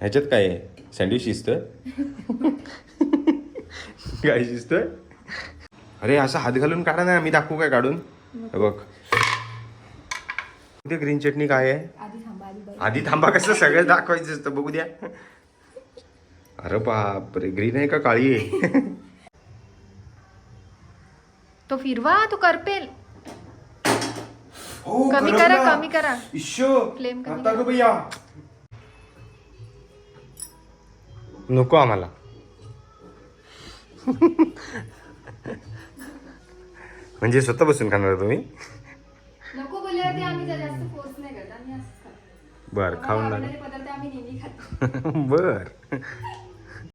ह्याच्यात काय आहे? सँडविच शिजतोय? काय शिजतोय? अरे असा हात घालून काढा ना मी दाखवू काय काढून? हे बघ. ते ग्रीन चटणी काय आहे. आधी थांबा कसं सगळं दाखवायचं असतं बघू द्या. अरे बापरे ग्रीन आहे का काळी आहे? तो फिरवा तो करपेल. हो, कमी करा कमी करा. इश्शो Flame कमी आता ग भैया. नको आम्हाला. म्हणजे स्वतः बसून खाणार तुम्ही? नको बोलल्यावरती आम्ही जरा जास्त फोर्स नाही करत आम्ही असंच खातो. बर खाऊन आम्हाला लागेल आवडणारे पदार्थ आम्ही नेहमी खातो. बर.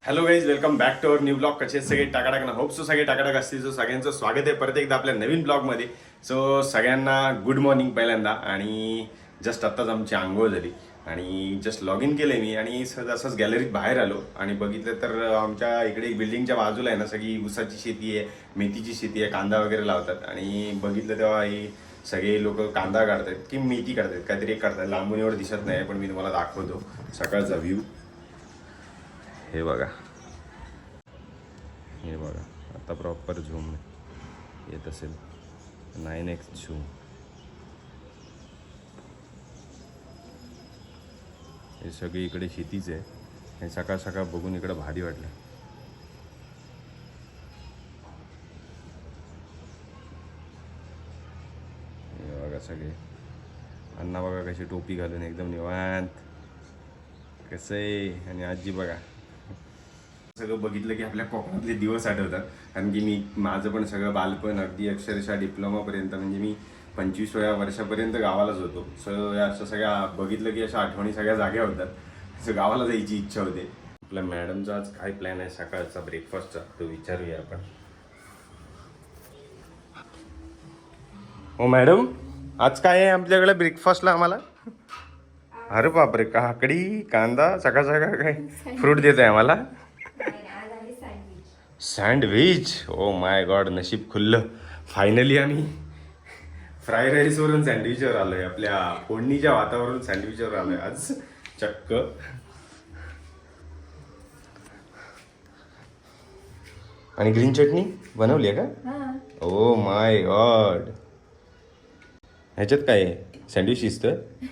Hello guys welcome back to our new blog कसे आहेत सगळे? टाकाटाक ना होप सो सगळे टाकाटाक असतील. सो सगळ्यांचं स्वागत आहे परत एकदा आपल्या नवीन ब्लॉगमध्ये सो सगळ्यांना गुड मॉर्निंग पहिल्यांदा. आणि जस्ट आत्ताच आमची आंघोळ झाली. आणि जस्ट लॉग इन केलं मी आणि सहज असंच गॅलरीत बाहेर आलो आणि बघितलं तर आमच्या इकडे एक बिल्डिंगच्या बाजूला आहे ना सगळी ऊसाची शेती आहे मेथीची शेती आहे कांदा वगैरे लावतात. आणि बघितलं तेव्हा हे सगळे लोक कांदा काढतात की मेथी काढतात काहीतरी एक काढतात लांबून एवढं दिसत नाही पण मी तुम्हाला दाखवतो. सकाळचा व्ह्यू हे बघा. हे बघा. आता प्रॉपर झूम येत असेल. नाईन एक्स झूम हे सगळी इकडे शेतीच आहे. हे सकाळ सकाळ बघून इकडं भारी वाटलं. हे बघा सगळे. अण्णा बघा कशी टोपी घालून एकदम निवांत. कसं आहे? आणि आजी बघा. सगळं बघितलं की आपल्या कोकणातले दिवस आठवतात. कारण की मी माझं पण सगळं बालपण अगदी अक्षरशः डिप्लोमापर्यंत म्हणजे मी पंचवीसव्या वर्षापर्यंत गावालाच होतो. सो या असं सगळ्या बघितलं की अशा आठवणी सगळ्या जाग्या होतात. सो गावाला जायची इच्छा होते. आपल्या मॅडमचा आज काय प्लॅन आहे? सकाळचा ब्रेकफास्टचा तो विचारूया आपण. हो मॅडम आज काय आहे आपल्याकडे ब्रेकफास्टला आम्हाला? अरे बापरे काकडी कांदा सकाळ सकाळ काय फ्रूट देत आहे आम्हाला? सँडविच ओ माय गॉड नशीब खुल्लं. फायनली आम्ही फ्राय राईसवरून सँडविचवर आलोय आपल्या फोडणीच्या वातावरण सँडविचवर आलोय आज. चक्क. आणि ग्रीन चटणी बनवली आहे का? हा. ओ माय गॉड ह्याच्यात काय आहे? सँडविच शिजतोय?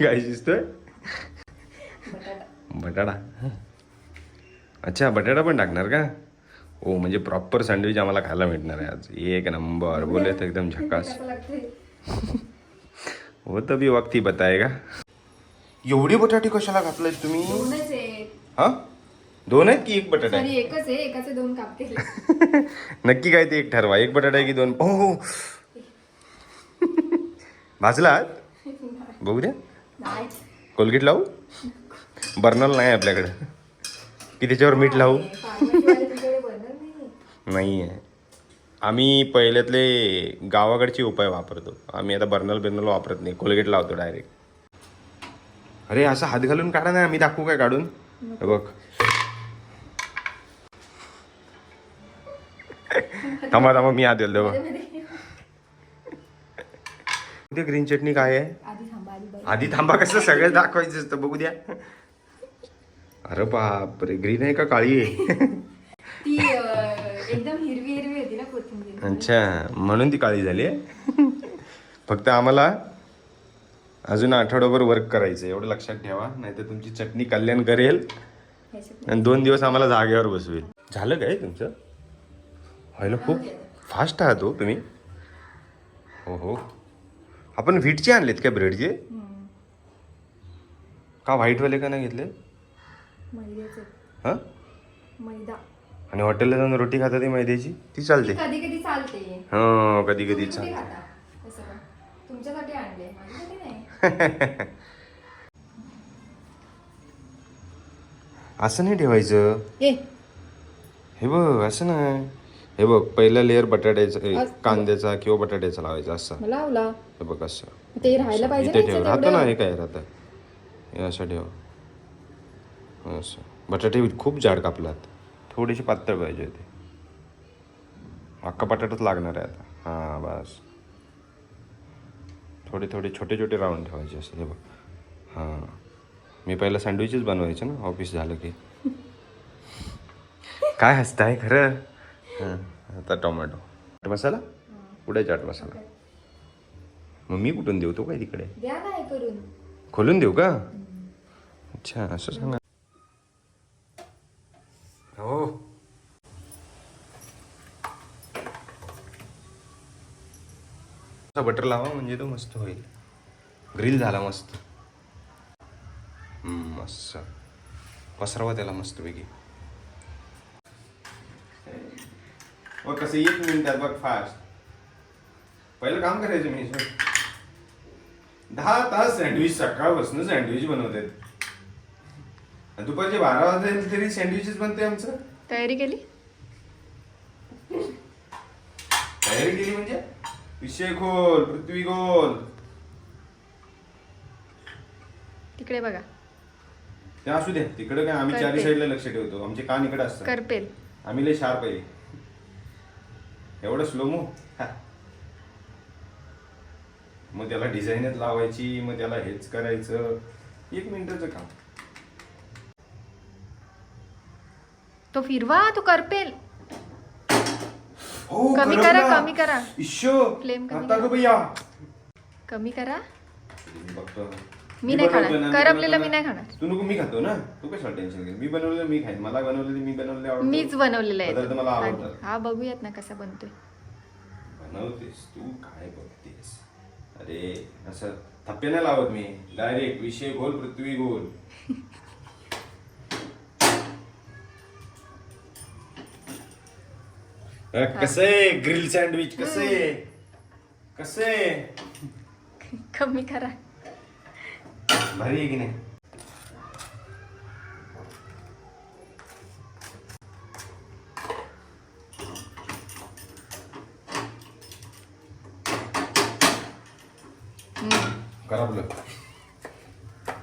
काय शिजतोय? बटाटा. अच्छा बटाटा पण टाकणार का? ओ म्हणजे प्रॉपर सँडविच आम्हाला खायला भेटणार आहे आज. एक नंबर बोले तर एकदम झकास. हो तर भी वक्ती बताएगा एवढी बटाटे कशाला घातले तुम्ही? हा? दोन आहेत की एक बटाटा आहे? एकच आहे. एकाचे दोन काप केले नक्की काय ते एक ठरवा. एक बटाटा आहे की दोन? हो हो. भाजला आहात? बघू द्या. कोलगेट लावू? बर्नल नाही आपल्याकडे. की त्याच्यावर मीठ लावू? नाही नाही आहे आम्ही पहिल्यातले गावाकडचे उपाय वापरतो. आम्ही आता बर्नल बिर्नल वापरत नाही. कोलगेट लावतो डायरेक्ट. अरे असा हात घालून काढा ना. मी दाखवू काय काढून? बघ. थांबा थांबा. मी हात घालतो बघ. ग्रीन चटणी काय आहे? आधी थांबा कसं सगळं दाखवायचं असतं बघू द्या. अरे बापरे. ग्रीन आहे का काळी आहे? एकदम हिरवी हिरवी होती ना कोथिंबीर. अच्छा म्हणून ती काळी झाली आहे. फक्त आम्हाला अजून आठवड्याभर वर्क करायचं एवढं लक्षात ठेवा नाही तर तुमची चटणी कल्याण करेल आणि दोन दिवस आम्हाला जागेवर बसवेल. झालं काय तुमचं? व्हायला खूप फास्ट आहात हो तुम्ही. हो हो. आपण व्हीटचे आणलेत का ब्रेडचे. का व्हाईटवाले का नाही घेतले? हां? मैदा. आणि हॉटेलला जाऊन रोटी खाता ती मैद्याची ती चालते. कधी कधी चालते. हो कधी कधी चालते. तुमच्यासाठी आणले. असं नाही ठेवायचं. हे बघ असं नाही. हे बघ पहिला लेअर बटाट्याचा. कांद्याचा किंवा बटाट्याचा लावायचा असं. मला आवला हे बघ असं. ते राहायला पाहिजे ठेव. राहतं ना. हे काय राहतं? हे असं ठेव. असं. बटाटे खूप जाड कापलात. थोडेसे पातळ पाहिजे होते. अख्खा बटाटाच लागणार आहे आता. हां बस. थोडे थोडे छोटे छोटे राऊंड ठेवायचे असे हे बघ. हां. मी पहिलं सँडविचच बनवायचं ना ऑफिस झालं की. काय हसताय खरं? हां आता टोमॅटो चाट मसाला? पुढे चाट मसाला? मग मी कुठून देऊ? तो काय तिकडे? द्या ना करून खोलून देऊ का? अच्छा असं सांगा. हो. बटर लावा म्हणजे तो मस्त होईल. ग्रिल झाला मस्त. हम्म, मस्त. पसरवा त्याला मस्त पैकी व कसं एक मिनिटात बघ फास्ट पहिलं काम करायचं मी. दहा तास सँडविच सकाळपासून सँडविच बनवतात. दुपारचे बारा वाजेल तरी सँडविचेस बनते आमचं. तयारी केली? तयारी केली म्हणजे? विषय खोल पृथ्वी गोल तिकडे बघा. ते असू दे तिकडे काय आम्ही चारी. साईडला लक्ष ठेवतो. आमचे कान इकडे असतात. करपेल. आम्ही लय शार्प आहे. एवढं स्लो मो मग त्याला डिझाईनच लावायची मग त्याला हेच करायचं. एक मिनिटाचं काम. तो फिरवा तो करपेल कमी करा. कमी करा. इश्शो Flame कमी करा. भैया कमी करा मी बघतो मी नाही खाणार. ना, करपलेलं मी. नाही खाणार. तू नको मी खातो ना तू कशाला टेन्शन घे मी बनवलेलं मी खाईन मला बनवलेलं मी बनवलेलं आवडतं. मीच बनवलेलं पदार्थ मला आहे आवडतात हा बघूयात ना कसा बनतोय बनवतेस तू काय बघतेस अरे असं थप्पे नाही लावत मी डायरेक्ट विषय गोल पृथ्वी गोल कसे? ग्रिल सँडविच कसे? कसे? कमी करा. भारी आहे की नाही?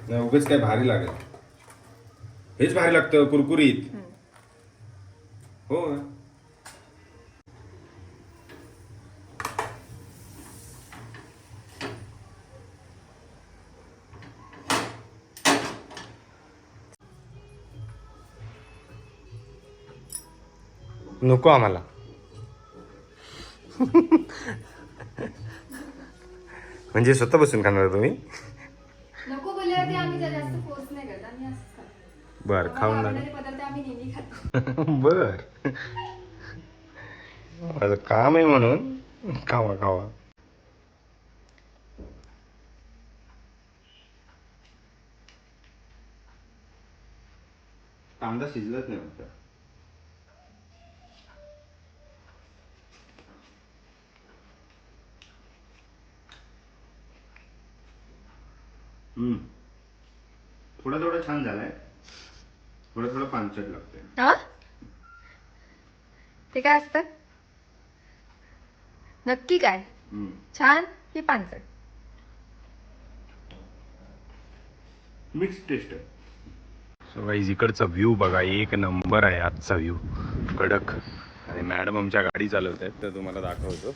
नाही उगाच काय भारी लागेल हेच भारी लागतं कुरकुरीत. हो. नको आम्हाला. म्हणजे स्वतः बसून खाणार तुम्ही? नको बोलल्यावरती आम्ही जा- जास्त फोर्स नाही करत आम्ही असंच खातो. बर खाऊन आम्हाला लागेल आवडणारे पदार्थ आम्ही नेहमी खातो. बर. माझं काम आहे म्हणून खावा खावा. कांदा शिजलाच नाही वाटतं. थोडा थोडा छान झालाय. थोडं थोडं पानचट लागतंय. हा? ते काय असतं? नक्की काय? हम्म. छान की पानसट मिक्स टेस्ट आहे. सो गाईज इकडचा व्ह्यू बघा. एक नंबर आहे आजचा व्ह्यू कडक. आणि मॅडम आमच्या गाडी चालवत आहेत तर तुम्हाला दाखवतो.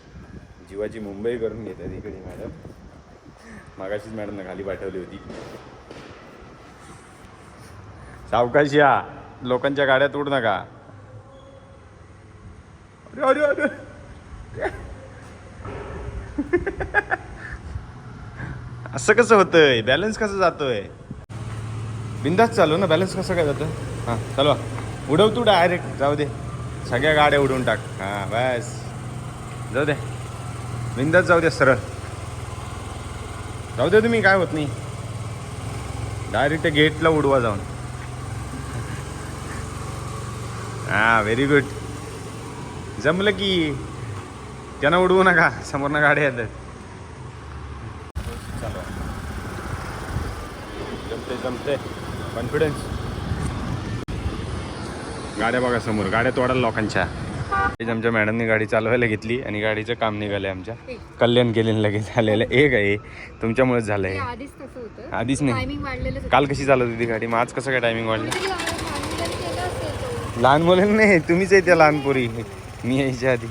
जीवाची मुंबई करून घेत आहेत इकडे मॅडम मागाशीच मॅडमनं खाली पाठवली होती. सावकाश या. लोकांच्या गाड्या तोड नका. अरे अरे अरे. असं कसं होतंय? बॅलन्स कसं जातोय? बिंदास चालू ना? बॅलन्स कसं काय जातं? हां चालवा. उडव तू डायरेक्ट जाऊ दे. सगळ्या गाड्या उडवून टाक. हां बस. जाऊ दे. बिंदास जाऊ दे सरळ. जाऊ दे तुम्ही काय होत नाही. डायरेक्ट गेटला उडवा जाऊन. हां व्हेरी गुड जमलं की. त्यांना उडवू नका समोरनं गाड्या येतात. जमते जमते कॉन्फिडन्स गाड्या बघा समोर गाड्या तोडाल लोकांच्या. आमच्या मॅडमनी गाडी चालवायला घेतली आणि गाडीचं काम निघालंय आमच्या. कल्याण केलेलं लगेच झालेलं एक आहे. तुमच्यामुळेच झालंय. आधीच तसं होतं. आधीच नाही. काल कशी चालत होती गाडी? मग आज कसं काय टायमिंग वाढलं? लहान मुलं नाही तुम्हीच आहे त्या लहान पोरी. मी यायच्या आधी.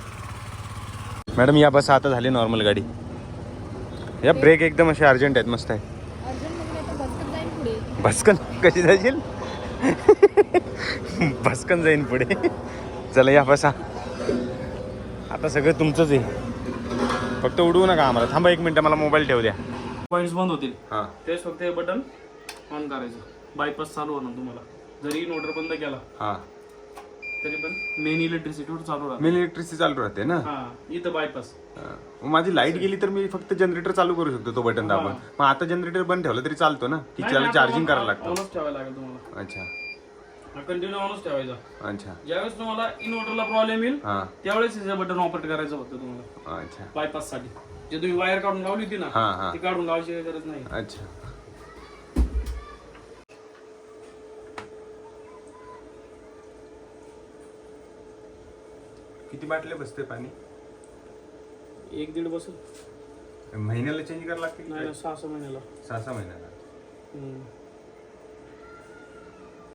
मॅडम या बस आता झाली नॉर्मल गाडी. या ब्रेक एकदम असे अर्जंट आहेत मस्त आहे भस्कन कशी जाशील? भस्कन जाईन पुढे. चला या बसा. आता सगळं तुमचंच आहे. फक्त उडवू नका आम्हाला. थांबा एक मिनटं मला मोबाईल ठेवू द्या. पॉईंट्स बंद होतील. हां. तेच फक्त हे बटन ऑन करायचं. बायपास चालू होणार तुम्हाला. जरी इन्व्हर्टर बंद केला हां. तरी पण मेन इलेक्ट्रिसिटीवर चालू राहणार मेन इलेक्ट्रिसिटी चालू राहते ना? हा इथं बायपास हां. मग माझी लाइट गेली तर मी फक्त जनरेटर चालू करू शकतो तो बटन दाबून. मग आता जनरेटर बंद ठेवलं तरी चालतो ना? की चार्जिंग करायला लागतं. ठेवायला लागेल तुम्हाला. अच्छा. कंटिन्यू ऑनच ठेवायचा. अच्छा. ज्यावेळेस तुम्हाला इन्व्हर्टरला प्रॉब्लेम येईल हां. त्यावेळेस हे बटन ऑपरेट करायचं फक्त तुम्हाला. अच्छा. बायपाससाठी जे तुम्ही वायर काढून लावली होती ना हां ती काढून लावायची काही गरज नाही. अच्छा. किती बाटले बसते पाणी? एक दीड बसेल. महिन्याला चेंज करायला लागते की नाही काय? नाही, सहा सहा महिन्याला. सहा सहा महिन्याला. हम्म.